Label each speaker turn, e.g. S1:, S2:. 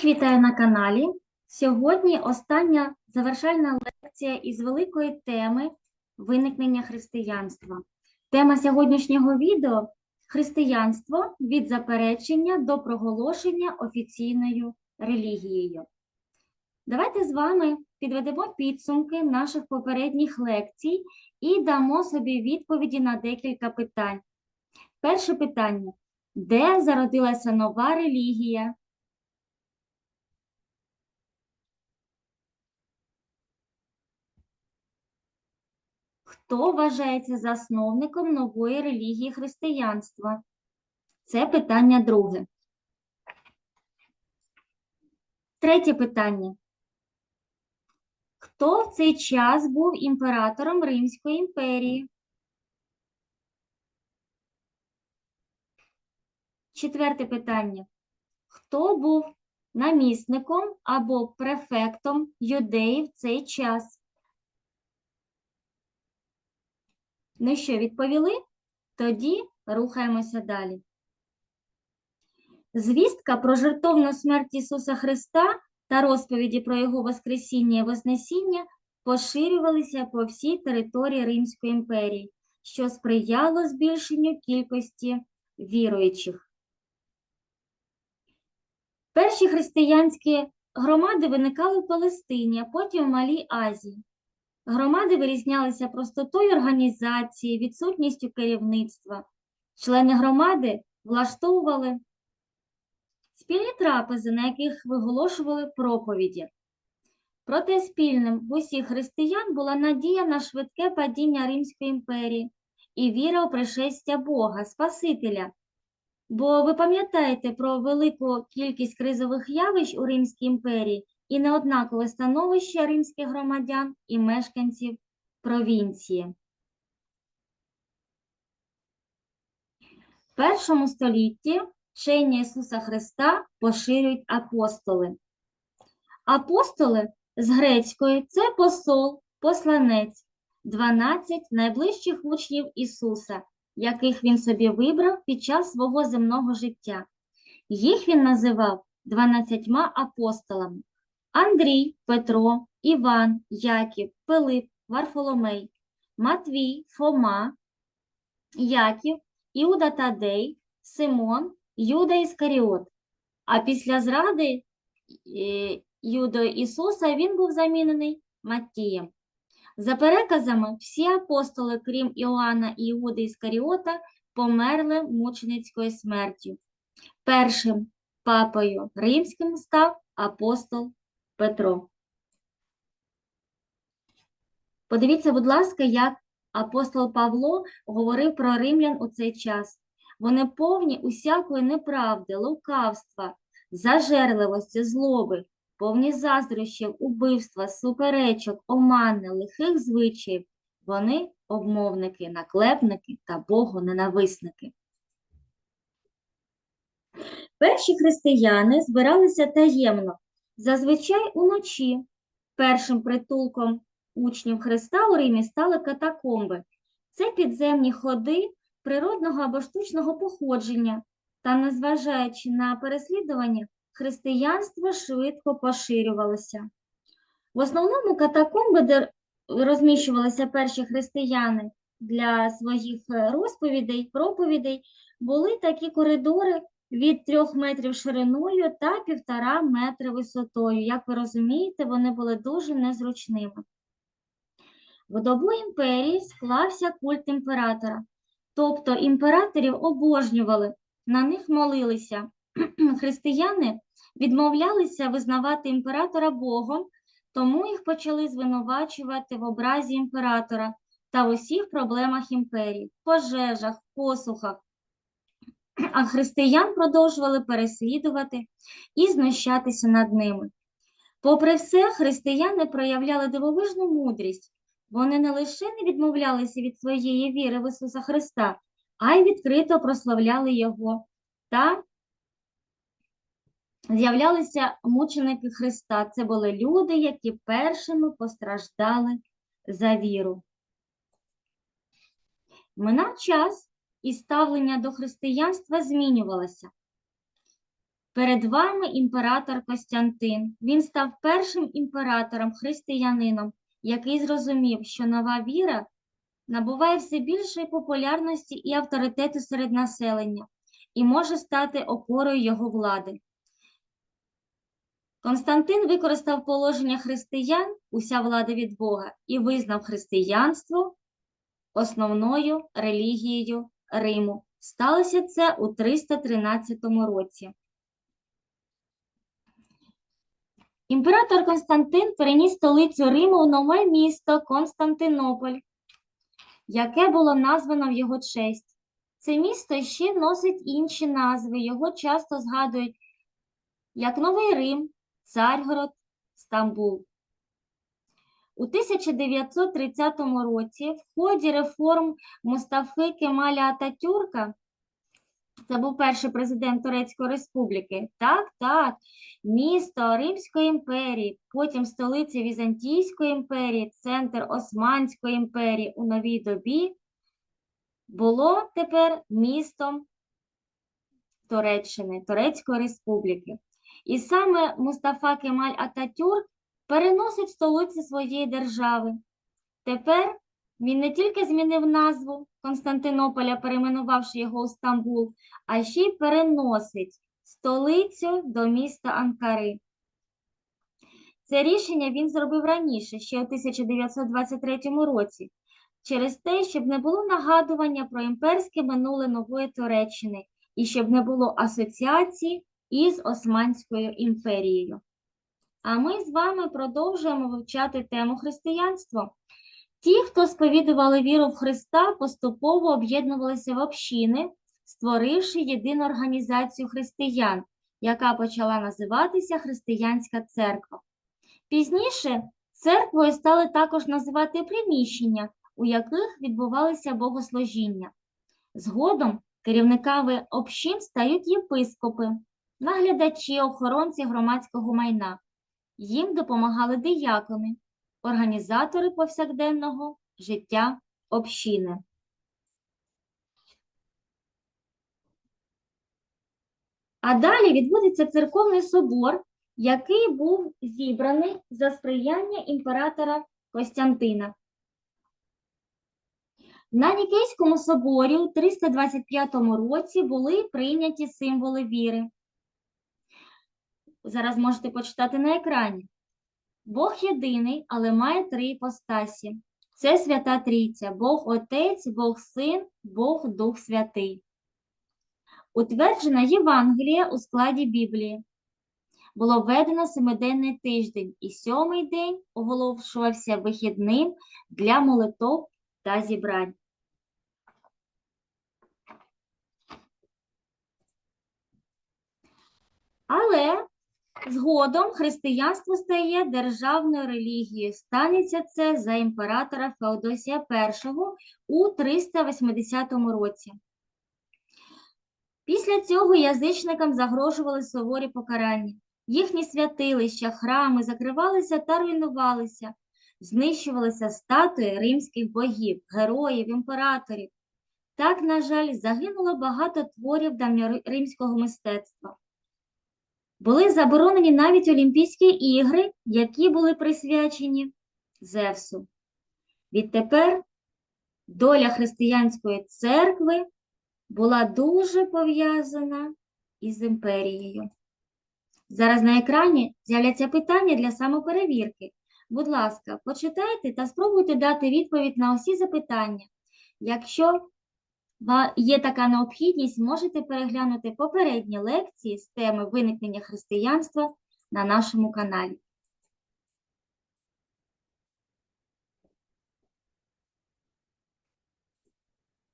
S1: Всіх вітаю на каналі. Сьогодні остання завершальна лекція із великої теми виникнення християнства. Тема сьогоднішнього відео християнство від заперечення до проголошення офіційною релігією. Давайте з вами підведемо підсумки наших попередніх лекцій і дамо собі відповіді на декілька питань. Перше питання: де зародилася нова релігія? Хто вважається засновником нової релігії християнства? Це питання друге. Третє питання. Хто в цей час був імператором Римської імперії? Четверте питання. Хто був намісником або префектом юдеїв в цей час? Ну що, відповіли? Тоді рухаємося далі. Звістка про жертовну смерть Ісуса Христа та розповіді про Його Воскресіння і Вознесіння поширювалися по всій території Римської імперії, що сприяло збільшенню кількості віруючих. Перші християнські громади виникали в Палестині, а потім в Малій Азії. Громади вирізнялися простотою організації, відсутністю керівництва. Члени громади влаштовували спільні трапези, на яких виголошували проповіді. Проте спільним в усіх християн була надія на швидке падіння Римської імперії і віра у пришестя Бога, Спасителя. Бо ви пам'ятаєте про велику кількість кризових явищ у Римській імперії і неоднакове становище римських громадян і мешканців провінції. В першому столітті вчення Ісуса Христа поширюють апостоли. Апостоли з грецької це посол, посланець, 12 найближчих учнів Ісуса, яких він собі вибрав під час свого земного життя. Їх він називав 12 апостолами. Андрій, Петро, Іван, Яків, Пилип, Варфоломей, Матвій, Фома, Яків, Іуда Тадей, Симон, Юда Іскаріот. А після зради е, Юдо Ісуса він був замінений Маттієм. За переказами, всі апостоли, крім Іоанна і Іуди Іскаріота, померли мученицькою смертю. Першим папою римським став апостол Петро. Подивіться, будь ласка, як апостол Павло говорив про римлян у цей час. Вони повні усякої неправди, лукавства, зажерливості, злоби, повні заздрощів, убивства, суперечок, омани, лихих звичаїв. Вони обмовники, наклепники та богоненависники. Перші християни збиралися таємно, зазвичай уночі. Першим притулком учнів Христа у Римі стали катакомби. Це підземні ходи природного або штучного походження, та, незважаючи на переслідування, християнство швидко поширювалося. В основному катакомби, де розміщувалися перші християни для своїх е, розповідей, проповідей, були такі коридори від трьох метрів шириною та півтора метри висотою. Як ви розумієте, вони були дуже незручними. В добу імперії склався культ імператора, тобто імператорів обожнювали, на них молилися. Християни відмовлялися визнавати імператора Богом, тому їх почали звинувачувати в образі імператора та в усіх проблемах імперії, пожежах, посухах. А християн продовжували переслідувати і знущатися над ними. Попри все, християни проявляли дивовижну мудрість. Вони не лише не відмовлялися від своєї віри в Ісуса Христа, а й відкрито прославляли Його та з'являлися мученики Христа. Це були люди, які першими постраждали за віру. Минав час, і ставлення до християнства змінювалося. Перед вами імператор Костянтин. Він став першим імператором, християнином, який зрозумів, що нова віра набуває все більшої популярності і авторитету серед населення і може стати опорою його влади. Константин використав положення християн, уся влада від Бога, і визнав християнство основною релігією Риму. Сталося це у 313 році. Імператор Константин переніс столицю Риму у нове місто Константинополь, яке було названо в його честь. Це місто ще носить інші назви, його часто згадують як Новий Рим, Царгород, Стамбул. У 1930 році в ході реформ Мустафи Кемаля Ататюрка, це був перший президент Турецької Республіки, так, так, місто Римської імперії, потім столиця Візантійської імперії, центр Османської імперії у новій добі, було тепер містом Туреччини, Турецької Республіки. І саме Мустафа Кемаль Ататюрк переносить столицю своєї держави. Тепер він не тільки змінив назву Константинополя, перейменувавши його у Стамбул, а ще й переносить столицю до міста Анкари. Це рішення він зробив раніше, ще у 1923 році, через те, щоб не було нагадування про імперське минуле нової Туреччини і щоб не було асоціації із Османською імперією. А ми з вами продовжуємо вивчати тему християнство. Ті, хто сповідували віру в Христа, поступово об'єднувалися в общини, створивши єдину організацію християн, яка почала називатися Християнська церква. Пізніше церквою стали також називати приміщення, у яких відбувалися богослужіння. Згодом керівниками общин стають єпископи, наглядачі, охоронці громадського майна. Їм допомагали диякони, організатори повсякденного життя общини. А далі відбудеться церковний собор, який був зібраний за сприяння імператора Костянтина. На Нікейському соборі у 325 році були прийняті символи віри. Зараз можете почитати на екрані. Бог єдиний, але має три іпостасі. Це Свята Трійця, Бог Отець, Бог Син, Бог Дух Святий. Утверджена Євангелія у складі Біблії. Було введено семиденний тиждень, і сьомий день оголошувався вихідним для молитов та зібрань. Але Згодом християнство стає державною релігією. Станеться це за імператора Феодосія І у 380 році. Після цього язичникам загрожували суворі покарання. Їхні святилища, храми закривалися та руйнувалися, знищувалися статуї римських богів, героїв, імператорів. Так, на жаль, загинуло багато творів давньоримського мистецтва. Були заборонені навіть Олімпійські ігри, які були присвячені Зевсу. Відтепер доля християнської церкви була дуже пов'язана із імперією. Зараз на екрані з'являться питання для самоперевірки. Будь ласка, почитайте та спробуйте дати відповідь на усі запитання. Якщо є така необхідність, можете переглянути попередні лекції з теми виникнення християнства на нашому каналі.